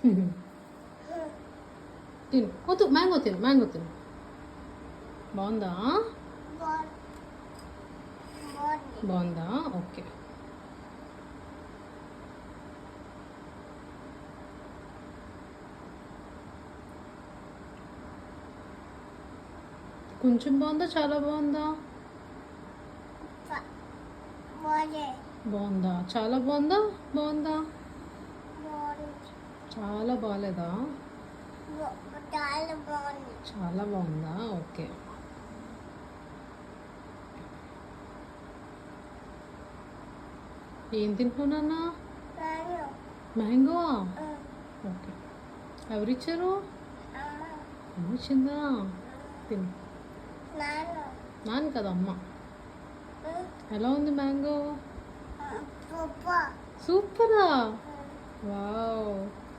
తిను వద్దు మ్యాంగో తిను మ్యాంగో తిను బాగుందా? బాగుందా ఓకే కొంచెం బాగుందా చాలా బాగుందా. బాగుందా? చాలా బాగుందా? బాగుందా? చాలా బాగాలేదా చాలా బాగుంది. ఓకే. ఏం తింటున్నా నాను మ్యాంగో. ఓకే. ఎవరిచ్చారు? ఇచ్చిందా తిను. నాను నాన్న కదా అమ్మ. ఎలా ఉంది మ్యాంగో? సూపరా. వావ్.